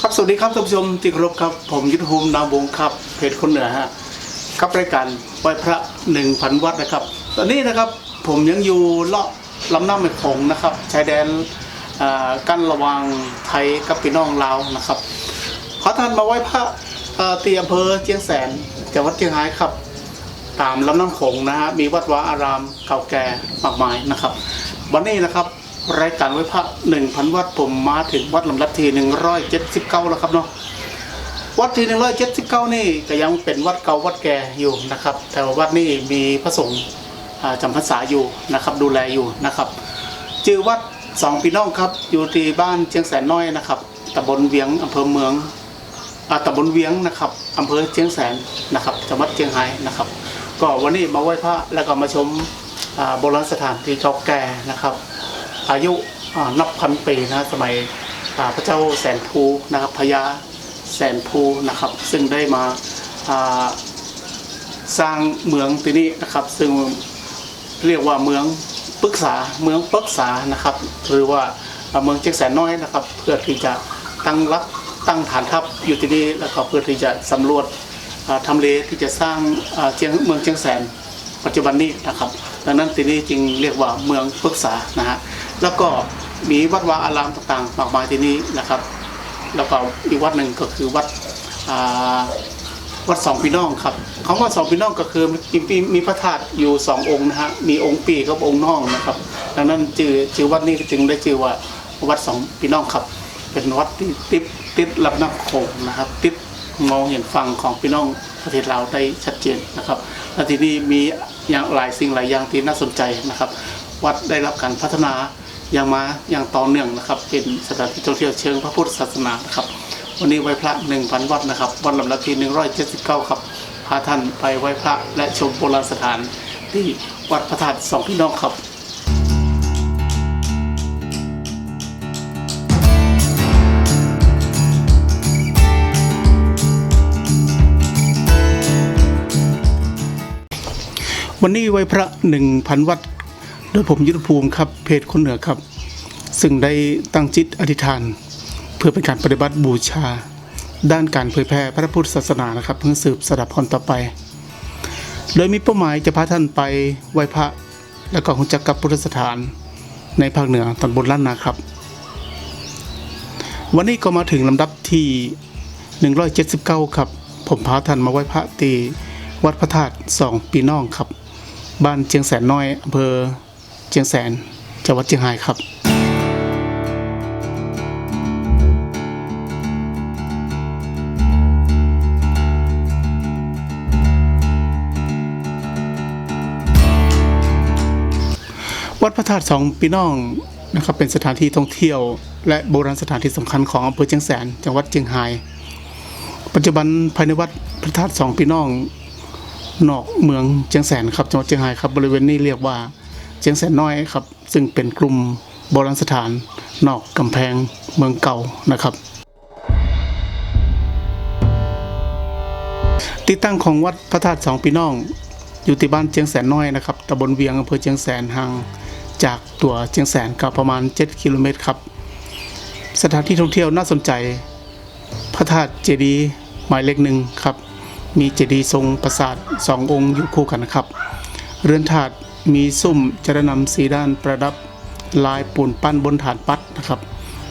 ครับสวัสดีครับท่านผู้ชมที่เคารพครับ ผมยุทธภูมินามวงครับเพจคนเหนือฮะกับรายการไหว้พระหนึ่งพันวัดนะครับ ตอนนี้นะครับผมยังอยู่เลาะลำน้ำแม่โขงนะครับชายแดนอ่ากั้นระหว่างไทยกับพี่น้องลาวนะครับขอท่านมาไหว้พระเอ่อที่อำเภอเชียงแสนจังหวัดเชียงรายครับ ตามลำน้ำโขงนะฮะมีวัดวาอารามเก่าแก่มากมายนะครับ วันนี้นะครับ รายการไว้พระหนึ่งพันวัดผมมาถึงวัดลำดับที่หนึ่งร้อยเจ็ดสิบเก้าแล้วครับเนาะวัดที่หนึ่งร้อยเจ็ดสิบเก้านี่ก็ยังเป็นวัดเก่าวัดแก่อยู่นะครับ แต่ว่าวัดนี้มีพระสงฆ์จำพรรษาอยู่นะครับ ดูแลอยู่นะครับชื่อวัดสองพี่น้องครับอยู่ที่บ้านเชียงแสนน้อยนะครับตำบลเวียงอำเภอเมืองอตำบลเวียงนะครับอำเภอเชียงแสนนะครับจังหวัดเชียงรายนะครับ ก็วันนี้มาไหว้พระแล้วก็มาชมโบราณสถานที่เก่าแก่นะครับ อายุนับพันปีนะสมัยพระเจ้าแสนภูนะครับพญาแสนภูนะครับ ซึ่งได้มาสร้างเมืองที่นี่นะครับ ซึ่งเรียกว่าเมืองปรึกษาเมืองปรึกษานะครับ หรือว่าเมืองเชียงแสนน้อยนะครับ เพื่อที่จะตั้งรักตั้งฐานทัพอยู่ที่นี่แล้วก็เพื่อที่จะสำรวจทำเลที่จะสร้างเชียงเมืองเชียงแสนปัจจุบันนี้นะครับ ดังนั้นที่นี่จึงเรียกว่าเมืองปรึกษานะฮะ แล้วก็มีวัดวาอารามต่างๆมากมายที่นี่นะครับ แล้วก็อีกวัดหนึ่งก็คือวัดวัดสองพี่น้องครับคำว่าสองพี่น้องก็คือมีมีพระธาตุอยู่สององค์นะฮะมีองค์ปีกับองค์น้องนะครับ ดังนั้นชื่อชื่อวัดนี้จึงได้ชื่อว่าวัดสองพี่น้องครับ เป็นวัดที่ติดติดลำน้ำโขงนะครับ ติดมองเห็นฝั่งของพี่น้องประเทศลาวได้ชัดเจนนะครับและที่นี่มีอย่างหลายสิ่งหลายอย่างที่น่าสนใจนะครับ วัดได้รับการพัฒนา อย่างมาอย่างต่อเนื่องนะครับ เป็นสถานที่ท่องเที่ยวเชิงพระพุทธศาสนานะครับวันนี้ไหว้พระหนึ่งพันวัดนะครับวันลำดับที่หนึ่งร้อยเจ็ดสิบเก้าครับพาท่านไปไหว้พระและชมโบราณสถานที่วัดพระธาตุสองพี่น้องครับวันนี้ไหว้พระหนึ่งพันวัด ดยผมยุทธภูมิครับเพจคนเหนือครับ ซึ่งได้ตั้งจิตอธิษฐาน เพื่อเป็นการปฏิบัติบูชา ด้านการเผยแพร่พระพุทธศาสนานะครับเพื่อสืบสดับพรต่อไป โดยมีเป้าหมายจะพาท่านไปไหว้พระและก็รู้จักกับพุทธสถาน ในภาคเหนือตอนบนล้านนาครับ วันนี้ก็มาถึงลำดับที่ 179 ครับ ผมพาท่านมาไหว้พระตีวัดพระธาตุสองปีน้องครับ บ้านเชียงแสนน้อยอำเภอ เชียงแสนจังหวัดเชียงรายครับวัดพระธาตุสองปีน้องนะครับเป็นสถานที่ท่องเที่ยว และโบราณสถานที่สำคัญของอำเภอเชียงแสนจังหวัดเชียงราย ปัจจุบันภายในวัดพระธาตุสองพี่น้องนอกเมืองเชียงแสนครับจังหวัดเชียงรายครับบริเวณนี้เรียกว่า เชียงแสนน้อยครับ ซึ่งเป็นกลุ่มโบราณสถานนอกกำแพงเมืองเก่านะครับ ที่ตั้งของวัดพระธาตุสองพี่น้อง อยู่ที่บ้านเชียงแสนน้อยนะครับตำบลเวียงอำเภอเชียงแสนห่างจากตัวเชียงแสนก็ประมาณ 7 กิโลเมตรครับ สถานที่ท่องเที่ยวน่าสนใจ พระธาตุเจดีย์หมายเลขหนึ่งครับ มีเจดีย์ทรงปราสาทสององค์อยู่คู่กันนะครับ เรือนถาด มีซุ้มจรนำสีด้านประดับลายปูนปั้นบนฐานปัดนะครับ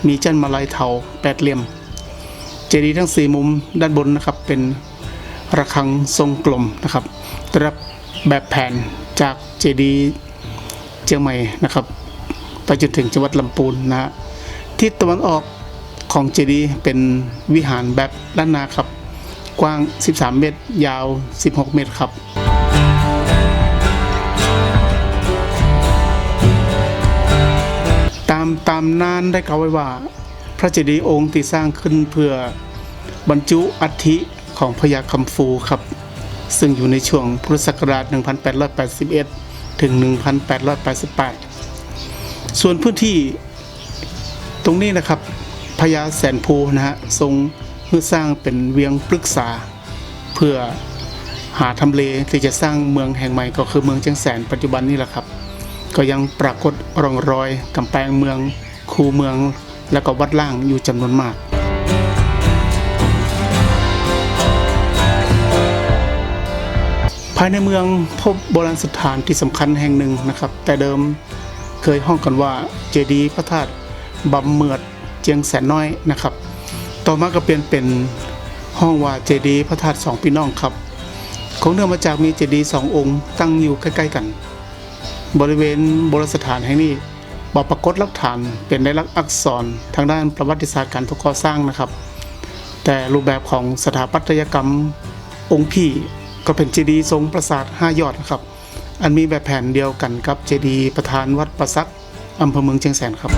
มีจันมาลายเถาแปดเหลี่ยม เจดีย์ทั้งสี่มุมด้านบนนะครับเป็นระฆังทรงกลมนะครับได้รับแบบแผนจากเจดีย์เชียงใหม่นะครับไปจนถึงจังหวัดลำพูนนะฮะทิศตะวันออกของเจดีย์เป็นวิหารแบบด้านนาครับ กว้าง 13 เมตร ยาว 16 เมตรครับามตามนานได้กล่าวไว้ว่า พระเจดีย์องค์ที่สร้างขึ้นเพื่อบรรจุอัฐิของพญาคัมฟูครับ ซึ่งอยู่ในช่วงพุทธศักราช 1881 ถึง 1888 ส่วนพื้นที่ตรงนี้นะครับพญาแสนภูนะฮะทรงเพื่อสร้างเป็นเวียงปรึกษา เพื่อหาทำเลที่จะสร้างเมืองแห่งใหม่ก็คือเมืองเชียงแสนปัจจุบันนี่แหละครับ ก็ยังปรากฏร่องรอยกำแพงเมือง คูเมือง และก็วัดล่างอยู่จำนวนมาก ภายในเมืองพบโบราณสถานที่สำคัญแห่งหนึ่งนะครับ แต่เดิมเคยห้องกันว่าเจดีย์พระธาตุบำเมือดเจียงแสนน้อยนะครับ ต่อมาก็เปลี่ยนเป็นห้องว่าเจดีย์พระธาตุสองพี่น้องครับของเนื่องมาจากมีเจดีย์สององค์ตั้งอยู่ใกล้ ๆ กัน บริเวณโบราณสถานแห่งนี้บอกปรากฏหลักฐานเป็นได้ลักษณ์อักษรทางด้านประวัติศาสตร์การทุกก่อสร้างนะครับ แต่รูปแบบของสถาปัตยกรรมองค์พี่ก็เป็นเจดีย์ทรงปราสาทห้ายอดนะครับ อันมีแบบแผนเดียวกันกับเจดีย์ประธานวัดประซักอำเภอเมืองเชียงแสนครับ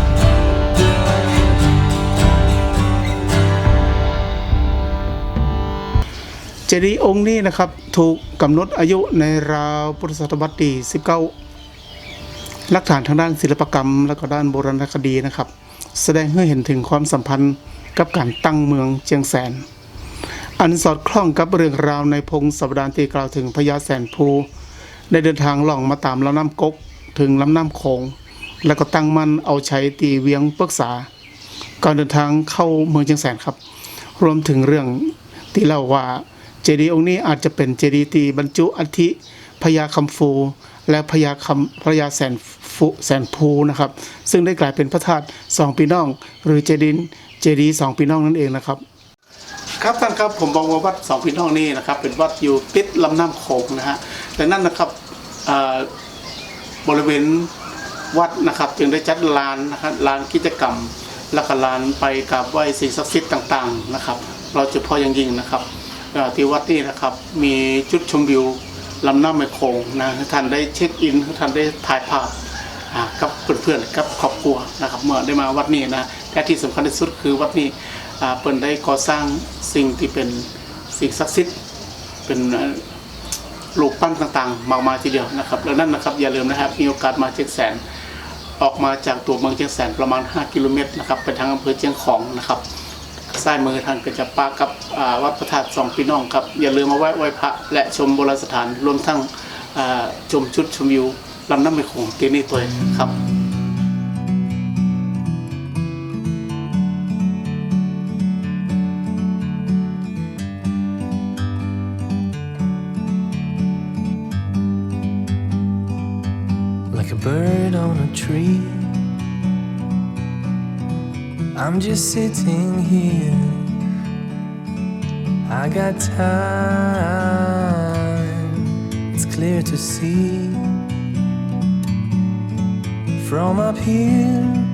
เจดีย์องค์นี้นะครับถูกกำหนดอายุในราวพุทธศตวรรษที่19 หลักฐานทางด้านศิลปกรรม และก็ด้านโบราณคดีนะครับ แสดงให้เห็นถึงความสัมพันธ์กับการตั้งเมืองเชียงแสน อันสอดคล้องกับเรื่องราวในพงศาวดารที่กล่าวถึงพญาแสนภูได้เดินทางล่องมาตามลำน้ำกกถึงลำน้ำโขงแล้วก็ตั้งมั่นเอาใช้ตีเวียงปรึกษาก่อนเดินทางเข้าเมืองเชียงแสนครับ รวมถึงเรื่องที่เล่าว่าเจดีย์องค์นี้อาจจะเป็นเจดีย์ตีบรรจุอัฐิพญาคำฟู และพญาคำพญาแสนฟูแสนภูนะครับ ซึ่งได้กลายเป็นพระธาตุสองพี่น้อง หรือเจดีย์เจดีสองพี่น้องนั่นเองนะครับครับท่านครับผมบอกว่าวัดสองพี่น้องนี่นะครับ เป็นวัดอยู่ติดลำน้ำโขงนะฮะแต่นั่นนะครับอ่าบริเวณวัดนะครับจึงได้จัดลานนะครับลานกิจกรรมและก็ลานไปกราบไหว้สิ่งศักดิ์สิทธิ์ต่าง ๆนะครับ เราจะพาะอย่างยิ่งนะครับที่วัดนี่นะครับมีจุดชมวิว ลำน้ำแม่โขงนะท่านได้เช็คอินท่านได้ถ่ายภาพกับเพื่อนๆกับครอบครัวนะครับ เมื่อได้มาวัดนี้นะแต่ที่สำคัญที่สุดคือวัดนี้เปิดได้ก่อสร้างสิ่งที่เป็นสิ่งศักดิ์สิทธิ์เป็นรูปปั้นต่างๆ มากมายทีเดียวนะครับ แล้วนั่นนะครับอย่าลืมนะครับมีโอกาสมาเชียงแสน ออกมาจากตัวเมืองเชียงแสนประมาณ 5 กิโลเมตรนะครับไปทางอำเภอเชียงของนะครับ ซ้ายมือทางก็จะปากับวัดพระธาตุสองพี่น้องครับ อย่าลืมมาไหว้ไหว้พระและชมโบราณสถานรวมทั้งชมชุดชมวิวลำน้ำไม่คงที่นี่ตัวครับ like a bird on a tree. I'm just sitting here. I got time, it's clear to see. From up here,